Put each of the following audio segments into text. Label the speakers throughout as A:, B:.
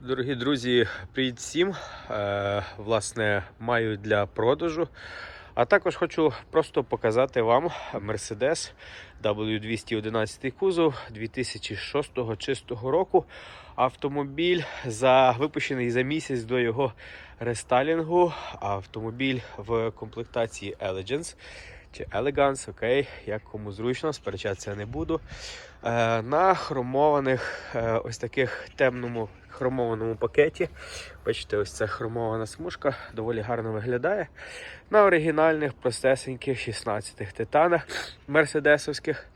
A: Дорогі друзі, привіт всім. Е, власне, маю для продажу. А також хочу просто показати вам Mercedes W211 кузов 2006 чистого року. Автомобіль за випущений за місяць до його рестайлінгу. Автомобіль в комплектації Elegance чи Elegance, окей, як кому зручно, сперечатися не буду. Е, на хромованих е, ось таких темному хромованому пакеті. Бачите, ось ця хромована смужка доволі гарно виглядає. На оригінальних простесеньких 16-х титанах мерседесовських.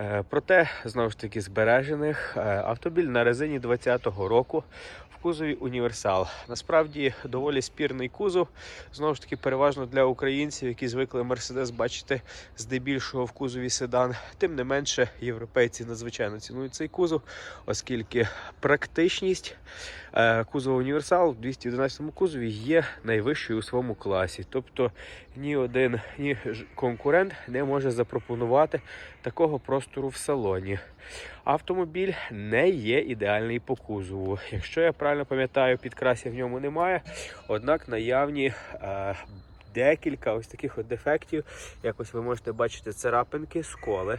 A: Е, Проте, знову ж таки, збережених е, автомобіль на резині 20-го року кузові універсал. Насправді доволі спірний кузов. Знову ж таки, переважно для українців, які звикли Мерседес бачити здебільшого в кузові седан. Тим не менше, європейці надзвичайно цінують цей кузов, оскільки практичність е, кузова універсал в 211 кузові є найвищою у своєму класі. Тобто ні один ні конкурент не може запропонувати такого простору в салоні. Автомобіль не є ідеальний по кузову. Якщо я правильно пам'ятаю, підкрасів в ньому немає. Однак наявні е, декілька ось таких от дефектів. Якось ви можете бачити царапинки, сколи.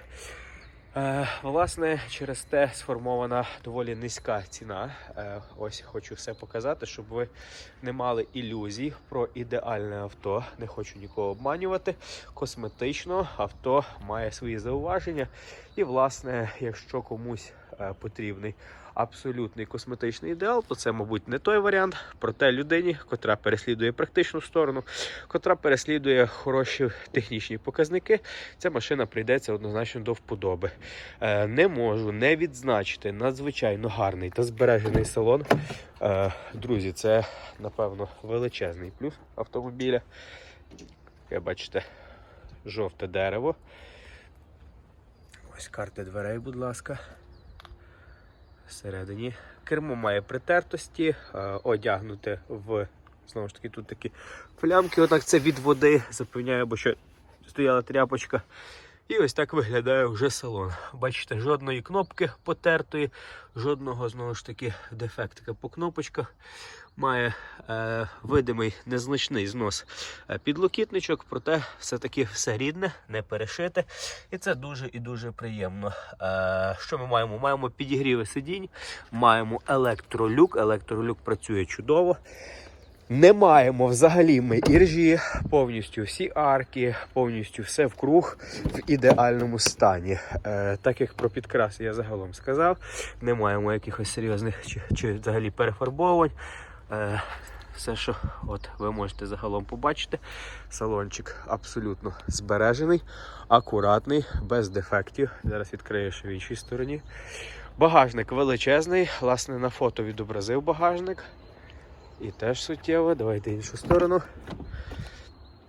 A: Е, власне, через те сформована доволі низька ціна. Е, ось хочу все показати, щоб ви не мали ілюзій про ідеальне авто. Не хочу нікого обманювати. Косметично авто має свої зауваження. І, власне, якщо комусь потрібний абсолютний косметичний ідеал, то це, мабуть, не той варіант. Проте людині, котра переслідує практичну сторону, котра переслідує хороші технічні показники, ця машина прийдеться однозначно до вподоби. Е, не можу не відзначити надзвичайно гарний та збережений салон. Е, друзі, це напевно величезний плюс автомобіля. Як бачите, жовте дерево. Ось карти дверей, будь ласка. Всередині. Кермо має притертості, е, одягнуте в. Знову ж таки, тут такі плямки, отак це від води, запевняю, бо що стояла тряпочка. І ось так виглядає вже салон. Бачите, жодної кнопки потертої, жодного знову ж таки дефектика по кнопочках. Має е, видимий незначний знос е, підлокітничок, проте все-таки все рідне, не перешите. І це дуже і дуже приємно. Е, що ми маємо? Маємо підігріви сидінь, маємо електролюк. Електролюк працює чудово. Не маємо взагалі ми іржі, повністю всі арки, повністю все вкруг в ідеальному стані. Е, так як про підкрас я загалом сказав, не маємо якихось серйозних чи, чи взагалі перефарбовувань. Е, все, що от ви можете загалом побачити, салончик абсолютно збережений, акуратний, без дефектів. Зараз відкрию ще в іншій стороні. Багажник величезний, власне, на фото відобразив багажник. І теж суттєво. Давайте іншу сторону.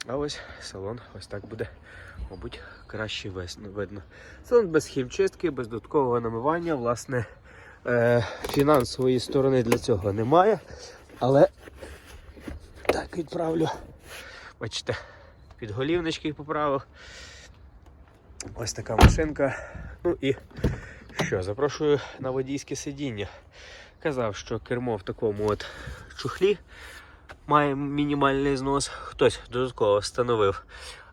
A: А ось салон ось так буде, мабуть, краще видно. Салон без хімчистки, без додаткового намивання. Власне, е, фінансової сторони для цього немає. Але так відправлю. Бачите, підголівнички поправив. Ось така машинка. Ну і що, запрошую на водійське сидіння. Казав, що кермо в такому от чухлі має мінімальний знос. Хтось додатково встановив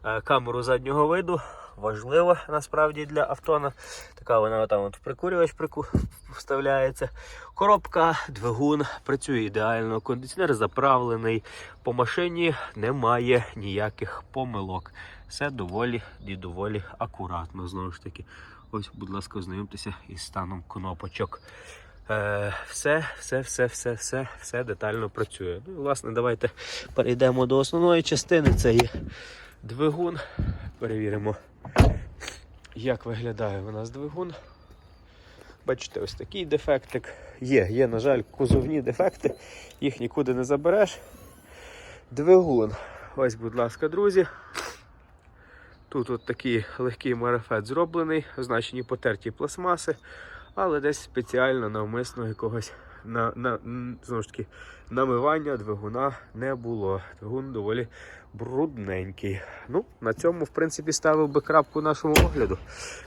A: е, камеру заднього виду. Важливо насправді для автона. Така вона там от в прикурювач прику... вставляється. Коробка, двигун працює ідеально, кондиціонер заправлений. По машині немає ніяких помилок. Все доволі і доволі акуратно. Знову ж таки, ось, будь ласка, ознайомтеся із станом кнопочок. Е, все, все, все, все, все, все детально працює. Ну, власне, давайте перейдемо до основної частини. Це є двигун. Перевіримо, як виглядає у нас двигун. Бачите, ось такий дефектик. Є, є, на жаль, кузовні дефекти, їх нікуди не забереш. Двигун. Ось, будь ласка, друзі. Тут от такий легкий марафет зроблений, означені потерті пластмаси, але десь спеціально навмисно якогось на, на, знову ж таки, намивання двигуна не було. Двигун доволі брудненький. Ну, на цьому, в принципі, ставив би крапку нашому огляду.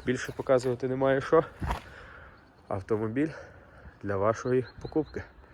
A: Більше показувати немає що. Автомобіль для вашої покупки.